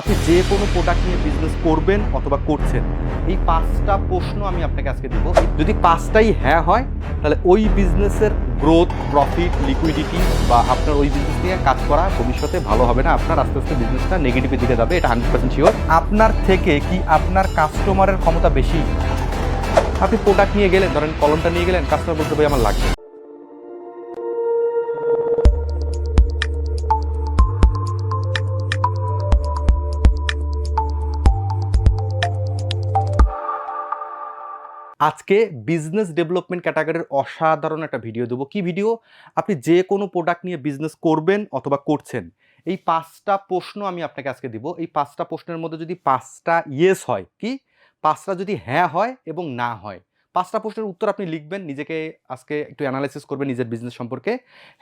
আপনি যে কোনো প্রোডাক্ট নিয়ে বিজনেস করবেন অথবা করছেন, এই পাঁচটা প্রশ্ন আমি আপনাকে আজকে দেবো। যদি পাঁচটাই হ্যাঁ হয়, তাহলে ওই বিজনেসের গ্রোথ প্রফিট লিকুইডিটি বা আপনার ওই বিজনেস নিয়ে কাজ করা ভবিষ্যতে ভালো হবে না। আপনার আস্তে আস্তে বিজনেসটা নেগেটিভের দিকে যাবে, এটা হান্ড্রেড পার্সেন্ট শিওর আপনার থেকে কি আপনার কাস্টমারের ক্ষমতা বেশি? আপনি প্রোডাক্ট নিয়ে গেলেন, ধরেন কলমটা নিয়ে গেলেন কাস্টমার বলতে ভাই, আমার লাগবে আজকে বিজনেস ডেভেলপমেন্ট ক্যাটাগরির অসাধারণ একটা ভিডিও দেবো। কি ভিডিও আপনি যে কোনো প্রোডাক্ট নিয়ে বিজনেস করবেন অথবা করছেন, এই পাঁচটা প্রশ্ন আমি আপনাকে আজকে দিব। এই পাঁচটা প্রশ্নের মধ্যে যদি পাঁচটা ইয়েস হয়, কি? পাঁচটা যদি হ্যাঁ হয় এবং না হয়, পাঁচটা প্রশ্নের উত্তর আপনি লিখবেন, নিজেকে আজকে একটু অ্যানালাইসিস করবেন নিজের বিজনেস সম্পর্কে।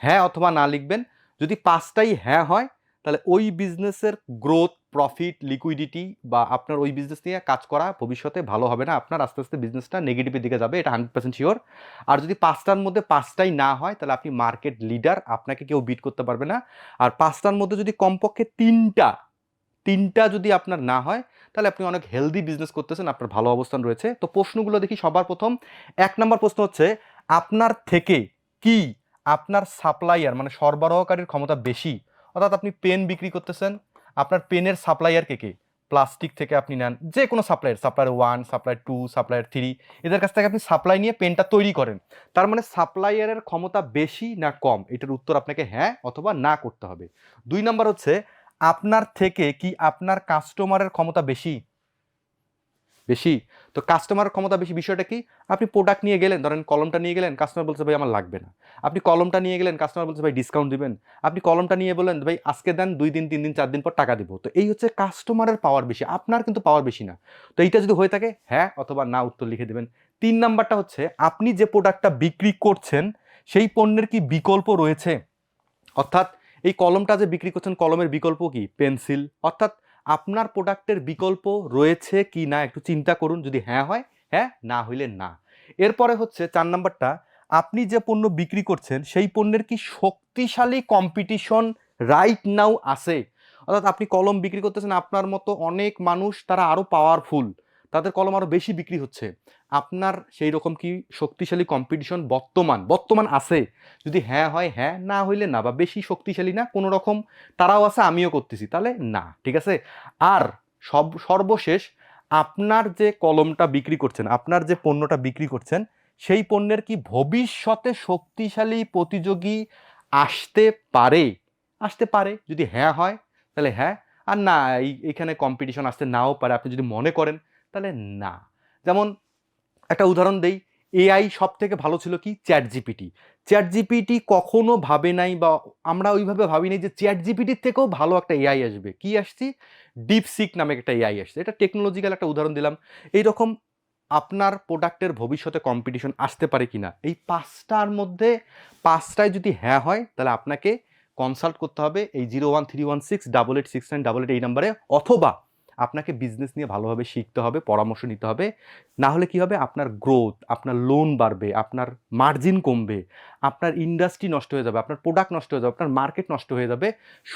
হ্যাঁ অথবা না লিখবেন, যদি পাঁচটাই হ্যাঁ হয়, তাহলে ওই বিজনেসের গ্রোথ প্রফিট লিকুইডিটি বা আপনার ওই বিজনেস নিয়ে কাজ করা ভবিষ্যতে ভালো হবে না। আপনার আস্তে আস্তে বিজনেসটা নেগেটিভের দিকে যাবে, এটা হান্ড্রেড পার্সেন্ট শিওর আর যদি পাঁচটার মধ্যে পাঁচটাই না হয়, তাহলে আপনি মার্কেট লিডার আপনাকে কেউ বিট করতে পারবে না। আর পাঁচটার মধ্যে যদি কমপক্ষে তিনটা তিনটা যদি আপনার না হয়, তাহলে আপনি অনেক হেলদি বিজনেস করতেছেন, আপনার ভালো অবস্থান রয়েছে। তো প্রশ্নগুলো দেখি সবার প্রথম। এক নম্বর প্রশ্ন হচ্ছে, আপনার থেকে কি আপনার সাপ্লাইয়ার মানে সরবরাহকারীর ক্ষমতা বেশি? অর্থাৎ আপনি পেন বিক্রি করতেছেন আপনার পেনের সাপ্লাইয়ার কে কে? প্লাস্টিক থেকে আপনি নেন যে কোনো supplier supplier one supplier two supplier three, এদের কাছ থেকে আপনি সাপ্লাই নিয়ে পেনটা তৈরি করেন। তার মানে সাপ্লাইয়ারের ক্ষমতা বেশি না কম? এটার উত্তর আপনাকে হ্যাঁ অথবা না করতে হবে। দুই নম্বর হচ্ছে, আপনার থেকে কি আপনার কাস্টমারের ক্ষমতা বেশি? বেশি। তো কাস্টমারের ক্ষমতা বেশি, বিষয়টা কি? আপনি প্রোডাক্ট নিয়ে গেলেন, ধরেন কলমটা নিয়ে গেলেন কাস্টমার বলছে, ভাই, আমার লাগবে না। আপনি কলমটা নিয়ে গেলেন কাস্টমার বলছে, ভাই ডিসকাউন্ট দিবেন। আপনি কলমটা নিয়ে বলেন ভাই, আজকে দেন, দুই দিন, তিন দিন, চার দিন পর টাকা দিব। তো এই হচ্ছে কাস্টমারের পাওয়ার বেশি। আপনার কিন্তু পাওয়ার বেশি না। তো এইটা যদি হয়ে থাকে হ্যাঁ অথবা না, উত্তর লিখে দেবেন। তিন নাম্বারটা হচ্ছে, আপনি যে প্রোডাক্টটা বিক্রি করছেন, সেই পণ্যের কি বিকল্প রয়েছে? অর্থাৎ, এই কলমটা যে বিক্রি করছেন, কলমের বিকল্প কি? পেন্সিল। অর্থাৎ আপনার প্রোডাক্টের বিকল্প রয়েছে কি না একটু চিন্তা করুন, যদি হ্যাঁ হয় হ্যাঁ না হইলে না। এরপরে হচ্ছে চার নাম্বারটা, আপনি যে পণ্য বিক্রি করছেন, সেই পণ্যের কি শক্তিশালী কম্পিটিশন রাইট নাও আছে? অর্থাৎ আপনি কলম বিক্রি করতেছেন, আপনার মতো অনেক মানুষ তারা আরও পাওয়ারফুল তাদের কলম আরও বেশি বিক্রি হচ্ছে। আপনার সেই রকম কি শক্তিশালী কম্পিটিশন বর্তমান বর্তমান আছে? যদি হ্যাঁ হয় হ্যাঁ না হইলে না, বা বেশি শক্তিশালী না, কোনো রকম তারাও আছে, আমিও করতেছি, তাহলে না, ঠিক আছে? আর সব, সর্বশেষ, আপনার যে কলমটা বিক্রি করছেন, আপনার যে পণ্যটা বিক্রি করছেন, সেই পণ্যের কি ভবিষ্যতে শক্তিশালী প্রতিযোগী আসতে পারে? আসতে পারে, যদি হ্যাঁ হয়, তাহলে হ্যাঁ। আর না, এই, এখানে কম্পিটিশন আসতে নাও পারে, আপনি যদি মনে করেন তাহলে না। যেমন একটা উদাহরণ দেই এআই সব থেকে ভালো ছিল কি? চ্যাট জিপিটি চ্যাট জিপিটি কখনো ভাবে নাই বা আমরা ওইভাবে ভাবি নাই যে চ্যাট জিপিটির থেকেও ভালো একটা এআই আসবে। কি আসছি? ডিপ ডিপসিক নামে একটা এআই আসছে। এটা টেকনোলজিক্যাল একটা উদাহরণ দিলাম। এইরকম আপনার প্রোডাক্টের ভবিষ্যতে কম্পিটিশন আসতে পারে কিনা? এই পাঁচটার মধ্যে পাঁচটায় যদি হ্যাঁ হয়, তাহলে আপনাকে কনসাল্ট করতে হবে এই zero one three one six double eight six nine double eight এই নাম্বারে অথবা আপনাকে বিজনেস নিয়ে ভালোভাবে শিখতে হবে, পরামর্শ নিতে হবে। না হলে কি হবে? আপনার গ্রোথ আপনার লোন বাড়বে, আপনার মার্জিন কমবে, আপনার ইন্ডাস্ট্রি নষ্ট হয়ে যাবে, আপনার প্রোডাক্ট নষ্ট হয়ে যাবে, আপনার মার্কেট নষ্ট হয়ে যাবে।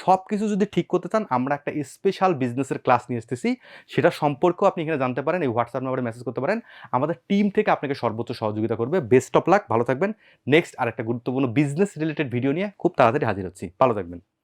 সব কিছু যদি ঠিক করতে চান, আমরা একটা স্পেশাল বিজনেসের ক্লাস নিয়ে এসেছি। সেটা সম্পর্কেও আপনি এখানে জানতে পারেন, এই হোয়াটসঅ্যাপ নাম্বারে মেসেজ করতে পারেন। আমাদের টিম থেকে আপনাকে সর্বোচ্চ সহযোগিতা করবে। বেস্ট অফ লাক ভালো থাকবেন। নেক্সট আর একটা গুরুত্বপূর্ণ বিজনেস রিলেটেড ভিডিও নিয়ে খুব তাড়াতাড়ি হাজির হচ্ছি। ভালো থাকবেন।